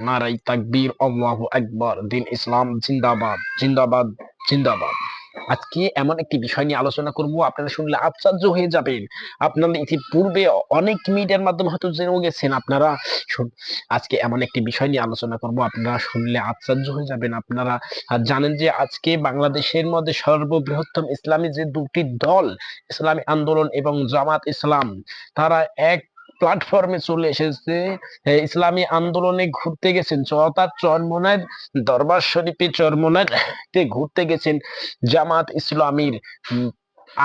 নারাই তাকবীর আল্লাহু আকবার, দিন ইসলাম, জিন্দাবাদ জিন্দাবাদ জিন্দাবাদ। আজকে এমন একটি বিষয় নিয়ে আলোচনা করব, আপনারা শুনলে আশ্চর্য হয়ে যাবেন। আপনারা ইতিপূর্বে অনেক মিডিয়ার মাধ্যমে হয়তো জেনেও গেছেন, আপনারা আজকে এমন একটি বিষয় নিয়ে আলোচনা করব, আপনারা শুনলে আশ্চর্য হয়ে যাবেন। আপনারা জানেন যে আজকে বাংলাদেশের মধ্যে সর্ববৃহত্তম ইসলামী যে দুটি দল, ইসলামী আন্দোলন এবং জামাত ইসলাম, তারা এক প্ল্যাটফর্মে চলে এসেছে। ইসলামী আন্দোলনে ঘুরতে গেছেন। অর্থাৎ চরমনার দরবার শরীফে চরমনার ঘুরতে গেছেন জামাত ইসলামীর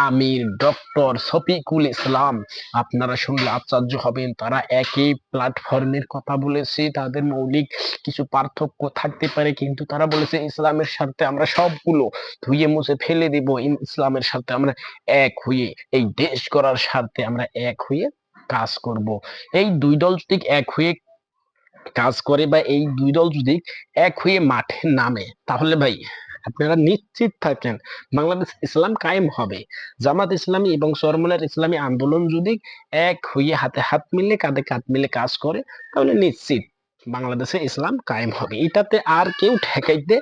আমির ডক্টর শফিকুল ইসলাম। আপনারা শুনলে আশ্চর্য হবেন, তারা একই প্ল্যাটফর্মের কথা বলেছে। তাদের মৌলিক কিছু পার্থক্য থাকতে পারে, কিন্তু তারা বলেছে ইসলামের স্বার্থে আমরা সবগুলো ধুয়ে মুছে ফেলে দিব। ইসলামের স্বার্থে আমরা এক হয়ে, এই দেশ করার স্বার্থে আমরা এক হয়ে কাজ করব। এই দুই দল যদি এক হয়ে কাজ করে বা এই দুই দল যদি এক হয়ে মাঠে নামে, তাহলে ভাই আপনারা নিশ্চিত থাকেন বাংলাদেশ ইসলাম কায়েম হবে। জামাত ইসলামী এবং সরমনার ইসলামী আন্দোলন যদি এক হয়ে হাতে হাত মিলে, কাঁধে কাঁধ মিলে কাজ করে, তাহলে নিশ্চিত বাংলাদেশে ইসলাম কায়েম হবে। এটাতে আর কেউ ঠেকাইতে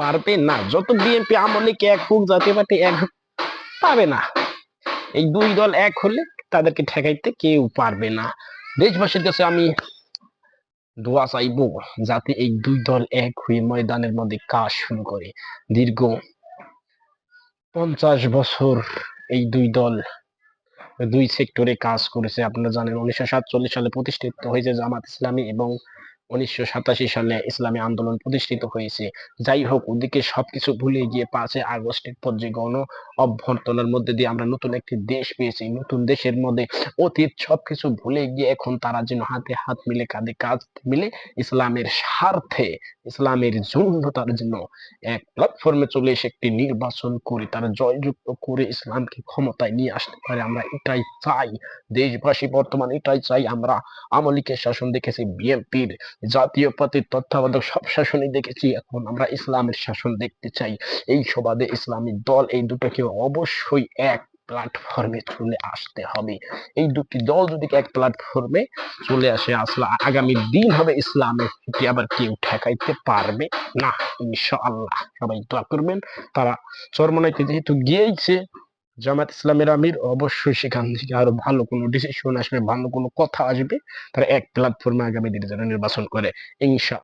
পারবে না। যত বিএনপি আমলে কে এক হোক জাতীয় পার্টি এক হোক, পাবে না। এই দুই দল এক হলে তাদেরকে ঠেকাইতে কেউ পারবে না। দেশবাসীর কাছে আমি দোয়া চাইব যাতে এই দুই দল এক হয়ে ময়দানের মধ্যে কাজ শুরু করে। দীর্ঘ পঞ্চাশ বছর এই দুই দল দুই সেক্টরে কাজ করেছে। আপনারা জানেন, উনিশশো সাতচল্লিশ সালে প্রতিষ্ঠিত হয়েছে জামাত ইসলামী এবং উনিশশো সাতাশি সালে ইসলামী আন্দোলন প্রতিষ্ঠিত হয়েছে। যাই হোক, ওদিকে সবকিছু ভুলে গিয়ে পাঁচই আগস্টের পর যে গণ অভ্যর্থনার মধ্যে দিয়ে আমরা নতুন একটি দেশ পেয়েছি, নতুন দেশের মধ্যে অতীত সবকিছু ভুলে গিয়ে এখন তারা যেন হাতে হাত মিলে, কাঁধে কাঁধ মিলে ইসলামের স্বার্থে, ইসলামের জন্য তার জন্য এক প্ল্যাটফর্মে চলে এসে একটি নির্বাচন করে, তারা জয়যুক্ত করে ইসলামকে ক্ষমতায় নিয়ে আসতে পারে। আমরা এটাই চাই। দেশবাসী বর্তমান এটাই চাই। আমরা আমলিকের শাসন দেখেছি, বিএনপির জাতীয় পার্টির তত্ত্বাবধায়ক সব শাসনই দেখেছি, এখন আমরা ইসলামের শাসন দেখতে চাই। এই সবাদে ইসলামী দল, এই দুটোকে অবশ্যই এক প্ল্যাটফর্মে চলে আসতে হবে। এই দুটি দল যদি এক প্ল্যাটফর্মে চলে আসে, আসলে আগামী দিন হবে ইসলামের কি আবার কেউ ঠেকাইতে পারবে না, ইনশাআল্লাহ। সবাই দোয়া করবেন, তারা চরমনাইতে যেহেতু গিয়েছে জামাত ইসলামের আমির অবশ্যই সেখান থেকে আরও ভালো কোনো ডিসিশন আসবে, ভালো কোনো কথা আসবে, তারা এক প্ল্যাটফর্মে আগামী দিনে যারা নির্বাচন করে, ইনশা